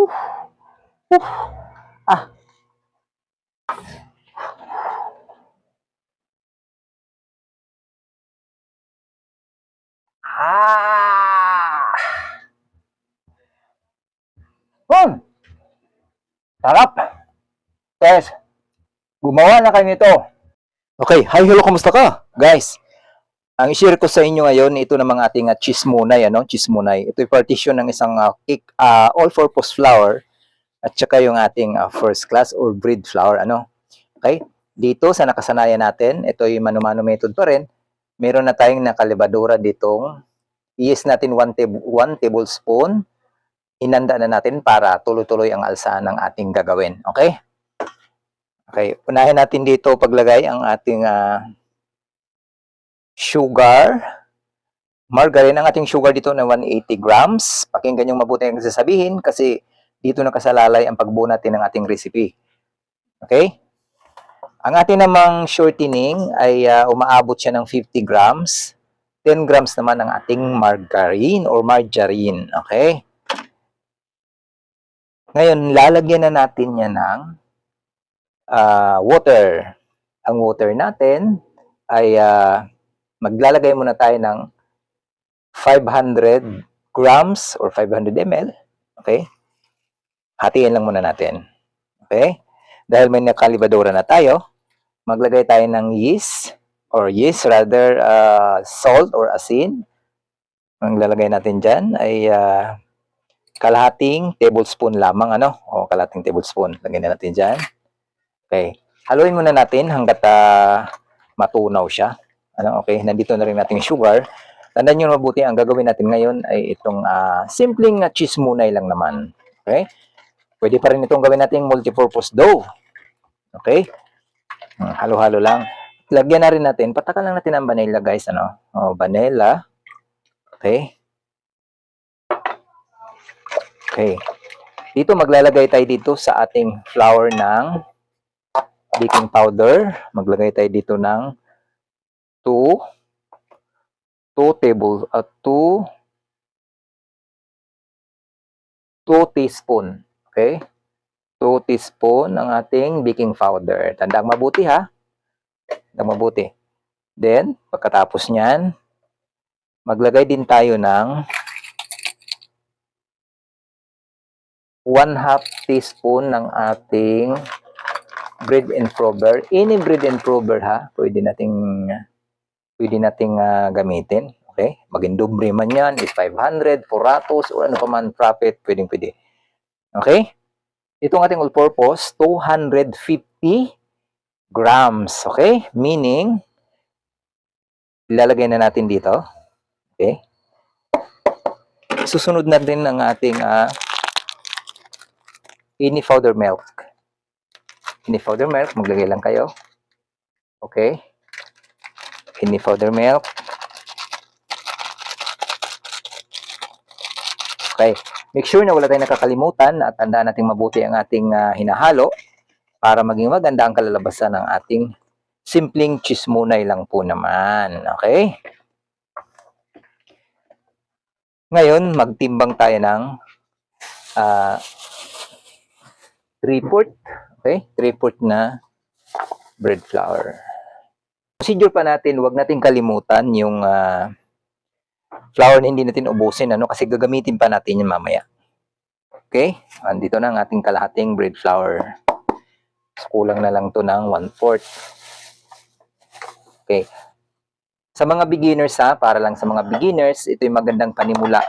Whew. Whew. Ah. Ah. Hmm. Sarap. Guys, gumawa na kayo nito. Okay, hi, hello, kumusta ka? Guys, ang i-share ko sa inyo ngayon, ito namang ating uh, chismunay, ano? Chismunay. Ito yung partition ng isang uh, cake, uh, all-purpose flour at saka yung ating uh, first class or breed flour, ano? Okay? Dito sa nakasanayan natin, ito yung mano-mano method pa rin. Meron na tayong nakalibadura ditong i-use natin 1 table, one tablespoon. Inanda na natin para tuloy-tuloy ang alsaan ng ating gagawin. Okay? Okay, unahin natin dito paglagay ang ating ah, sugar. Margarine, ang ating sugar dito na 180 grams. Pakinggan yung mabuti ang sasabihin kasi dito nakasalalay ang pagbuo natin ng ating recipe. Okay? Ang ating namang shortening ay ah, umaabot siya ng 50 grams. 10 grams naman ang ating margarine or margarine. Okay? Ngayon, lalagyan na natin yan ng ah, water. Ang water natin ay ah, maglalagay muna tayo ng 500 grams or 500 ml. Okay? Hatiin lang muna natin. Okay? Dahil may nakalibadora na tayo, maglagay tayo ng yeast or yeast rather uh, salt or asin. Ang lalagay natin dyan ay ah, kalahating tablespoon lamang ano o kalahating tablespoon lagyan na natin diyan okay haluin muna natin hangga't ah, matunaw siya ano okay nandito na rin natin yung sugar. Tandaan niyo mabuti ang gagawin natin ngayon ay itong ah, simpleng uh, cheese munay lang naman. Okay? Pwede pa rin itong gawin nating multipurpose dough. Okay? Hmm, halo-halo lang. Lagyan na rin natin. Patakan lang natin ang vanilla guys ano? Oh vanilla. Okay? Okay. Dito maglalagay tayo dito sa ating flour ng baking powder. Maglagay tayo dito ng 2 2 table at 2 2 teaspoon. Okay? 2 teaspoon ng ating baking powder. Tandang mabuti ha. Tandang mabuti. Then, pagkatapos niyan, maglagay din tayo ng 1 half teaspoon ng ating bread improver. Any bread improver ha, pwede nating pwede nating ah, gamitin. Okay? Maging dobre man yan, is 500, Poratos, or ano pa man profit, pwedeng pwede. Okay? Itong ating all-purpose, 250 grams. Okay? Meaning, ilalagay na natin dito. Okay? Susunod na din ang ating ah, ini powder milk. Ini powder milk, maglagay lang kayo. Okay? Ini powder milk. Okay. Make sure na wala tayong nakakalimutan at tandaan natin mabuti ang ating ah, hinahalo para maging maganda ang kalalabasan ng ating simpleng chismunay lang po naman. Okay? Ngayon, magtimbang tayo ng ah, 3-port. Okay? 3-port na bread flour. Procedure pa natin, huwag natin kalimutan yung ah, flour na hindi natin ubusin ano kasi gagamitin pa natin yan mamaya. Okay? Andito na ang ating kalahating bread flour. Kulang na lang to ng 1-4. Okay. Sa mga beginners ha, para lang sa mga beginners, ito yung magandang panimula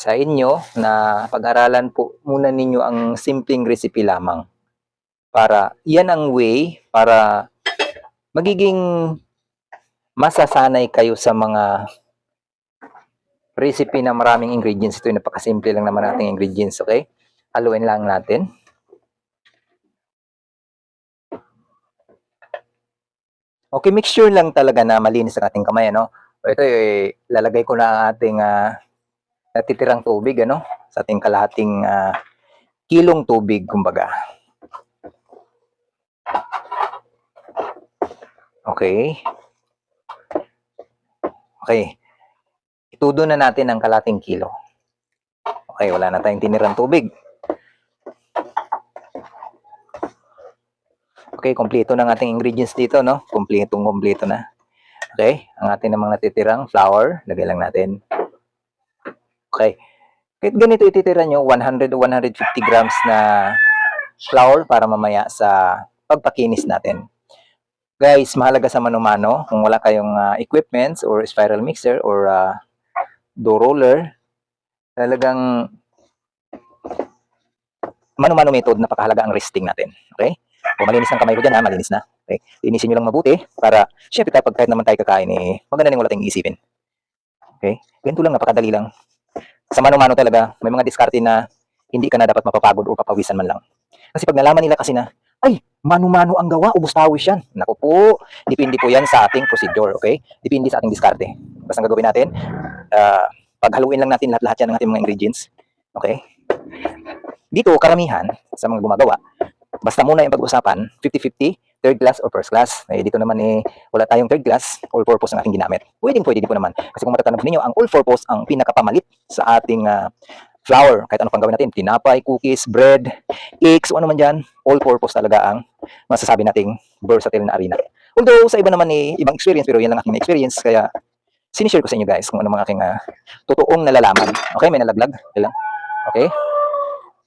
sa inyo na pag-aralan po muna ninyo ang simpleng recipe lamang. Para yan ang way para magiging masasanay kayo sa mga recipe na maraming ingredients. Ito yung napakasimple lang naman nating ingredients, okay? Haluin lang natin. Okay, make sure lang talaga na malinis ang ating kamay, ano? Ito, eh, lalagay ko na ang ating ah, natitirang tubig, ano? Sa ating kalahating ah, kilong tubig, kumbaga. Okay. Okay. Itudo na natin ang kalating kilo. Okay, wala na tayong tinirang tubig. Okay, kompleto na ng ating ingredients dito, no? Kompletong kompleto na. Okay, ang ating namang natitirang flour, lagay lang natin. Okay. Kahit ganito ititira nyo, 100 150 grams na flour para mamaya sa pagpakinis natin. Guys, mahalaga sa manumano, kung wala kayong ah, equipments or spiral mixer or ah, dough roller, talagang mano-mano method, napakahalaga ang resting natin. Okay? Kung malinis ang kamay ko dyan, ha, malinis na. Okay? Linisin nyo lang mabuti para, syempre tayo, pag kahit naman tayo kakain, eh, maganda rin wala tayong iisipin. Okay? Ganito lang, napakadali lang. Sa mano-mano talaga, may mga diskarte na hindi ka na dapat mapapagod o papawisan man lang. Kasi pag nalaman nila kasi na, ay, mano-mano ang gawa, ubos tawis yan. Naku po, depende po yan sa ating procedure, okay? Depende sa ating diskarte. Basta ang gagawin natin, ah, paghaluin lang natin lahat-lahat yan ng ating mga ingredients. Okay? Dito, karamihan sa mga gumagawa, basta muna yung pag-usapan, 50-50, third class or first class. Eh, dito naman eh, wala tayong third class, all purpose ang aking ginamit. Pwedeng pwede, di po naman. Kasi kung matatanong ninyo, ang all purpose ang pinakapamalit sa ating ah, flour. Kahit ano pang gawin natin, tinapay, cookies, bread, cakes, o ano man dyan, all purpose talaga ang masasabi nating versatile na arena. Although sa iba naman eh, ibang experience, pero yan lang aking experience, kaya sinishare ko sa inyo guys kung ano mga aking ah, totoong nalalaman. Okay, may nalaglag. Lang. Okay?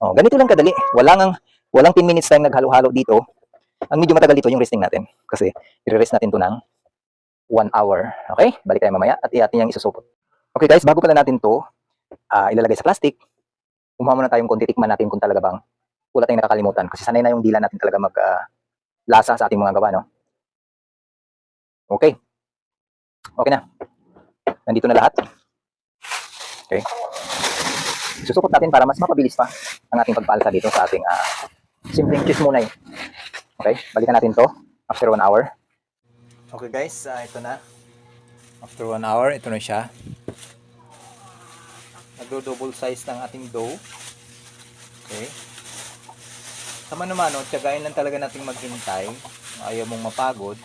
Oh, ganito lang kadali. Walang ang walang 10 minutes tayong naghalo-halo dito. Ang medyo matagal dito yung resting natin kasi i-rest natin to ng 1 hour. Okay? Balik tayo mamaya at i-atin yung isusupot. Okay guys, bago pala natin to ah, ilalagay sa plastic, kumuha muna tayong konti, tikman natin kung talaga bang wala tayong nakakalimutan kasi sanay na yung dila natin talaga mag ah, lasa sa ating mga gawa, no? Okay. Okay na. Nandito na lahat. Okay. Susupot natin para mas mapabilis pa ang ating pagpalsa dito sa ating ah, simpleng cheese muna eh. Okay, balikan natin to after one hour. Okay guys, ah, ito na. After one hour, ito na siya. Nagdo-double size ng ating dough. Okay. Sama naman, no, tiyagain lang talaga nating maghintay. Ayaw mong mapagod.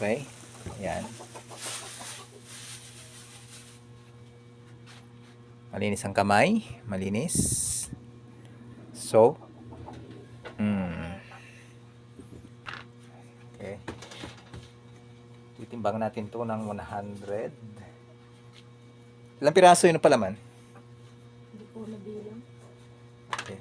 Okay. Yan. Malinis ang kamay. Malinis. So. Hmm. Okay. Titimbang natin to ng 100. Ilang piraso yun ang palaman? Hindi po nabilang. Okay.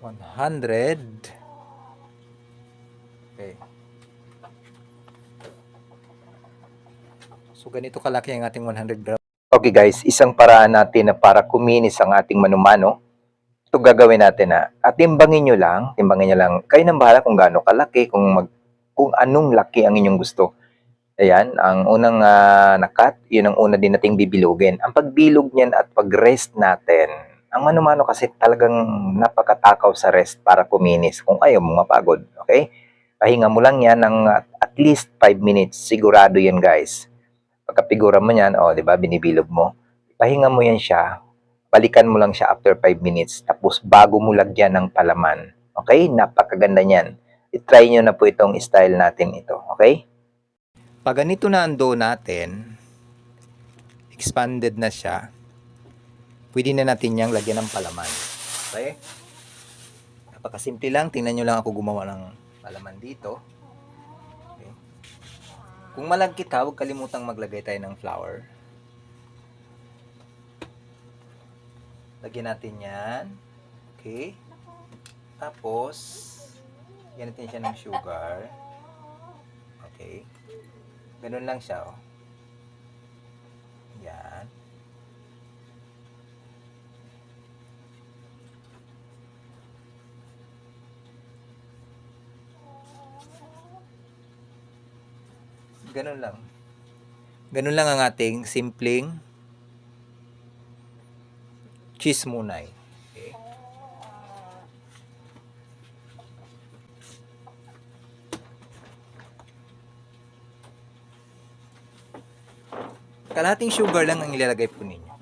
One hundred. Okay. So ganito kalaki ang ating 100 grams. Okay guys, isang paraan natin na para kuminis ang ating manumano ito gagawin natin na at timbangin nyo lang, timbangin nyo lang, kayo nang bahala kung gaano kalaki, kung mag, kung anong laki ang inyong gusto. Ayan, ang unang ah, nakat, yun ang una din nating bibilugin. Ang pagbilog niyan at pag-rest natin, ang mano-mano kasi talagang napakatakaw sa rest para kuminis kung ayaw mong mapagod. Okay? Pahinga mo lang yan ng at least 5 minutes. Sigurado yan guys. Pagkapigura mo yan, oh, di ba, binibilog mo. Pahinga mo yan siya balikan mo lang siya after 5 minutes. Tapos bago mo lagyan ng palaman. Okay? Napakaganda niyan. I-try nyo na po itong style natin ito. Okay? Pag ganito na ang dough natin, expanded na siya, pwede na natin niyang lagyan ng palaman. Okay? Napakasimple lang. Tingnan nyo lang ako gumawa ng palaman dito. Kung malagkit ka, huwag kalimutang maglagay tayo ng flour. Lagyan natin yan. Okay. Tapos, lagyan natin siya ng sugar. Okay. Ganun lang siya, oh. Yan. Ganun lang. Ganun lang ang ating simpleng cheese munay. Okay. Kalahating sugar lang ang ilalagay po ninyo.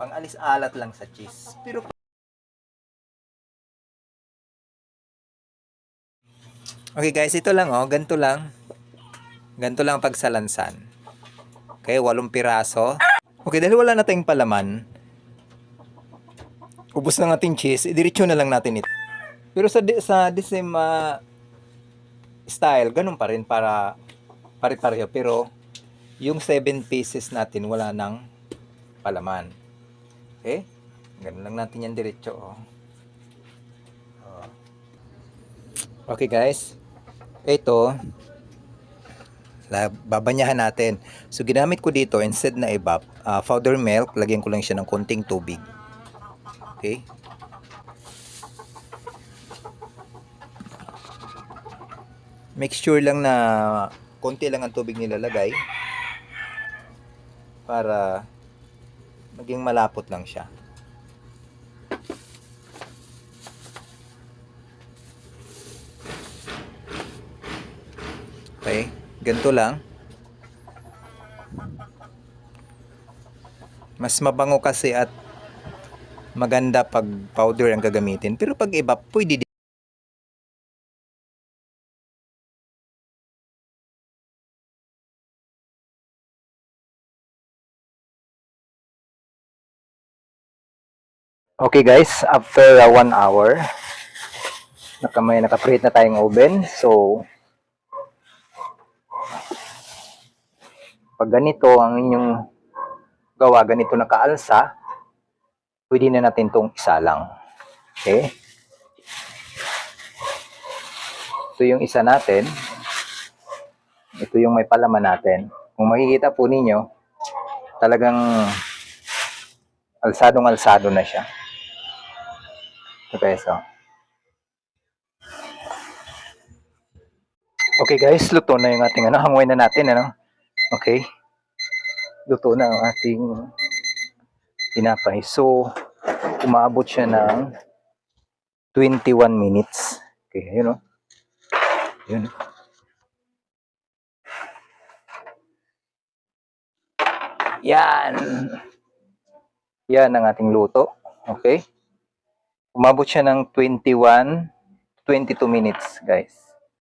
Pang-alis alat lang sa cheese. Pero Okay guys, ito lang oh, ganito lang. Ganito lang ang pagsalansan. Okay, walong piraso. Okay, dahil wala na tayong palaman, ubos ng ating cheese, idiretso na lang natin ito. Pero sa sa the same ah, style, ganun pa rin para pare-pareho. Pero yung 7 pieces natin, wala nang palaman. Okay? Ganun lang natin yan diretso. Oh. Oh. Okay guys. Ito, babanyahan natin. So ginamit ko dito instead na ibab, ah, powder milk, lagyan ko lang siya ng konting tubig. Okay? Make sure lang na konti lang ang tubig nilalagay para maging malapot lang siya. Okay, ganito lang. Mas mabango kasi at maganda pag powder ang gagamitin. Pero pag iba, pwede din. Okay guys, after uh, one hour, nakamay nakapreheat na tayong oven. So, pag ganito ang inyong gawa, ganito nakaalsa, pwede na natin itong isa lang. Okay? Ito yung isa natin. Ito yung may palaman natin. Kung makikita po ninyo, talagang alsadong alsado na siya. Okay, so. Okay guys, luto na yung ating ano, hangoy na natin ano. Okay. Luto na ang ating tinapay. So, umaabot siya ng 21 minutes. Okay, yun o. Yun. Yan. Yan ang ating luto. Okay. Umabot siya ng 21, 22 minutes, guys.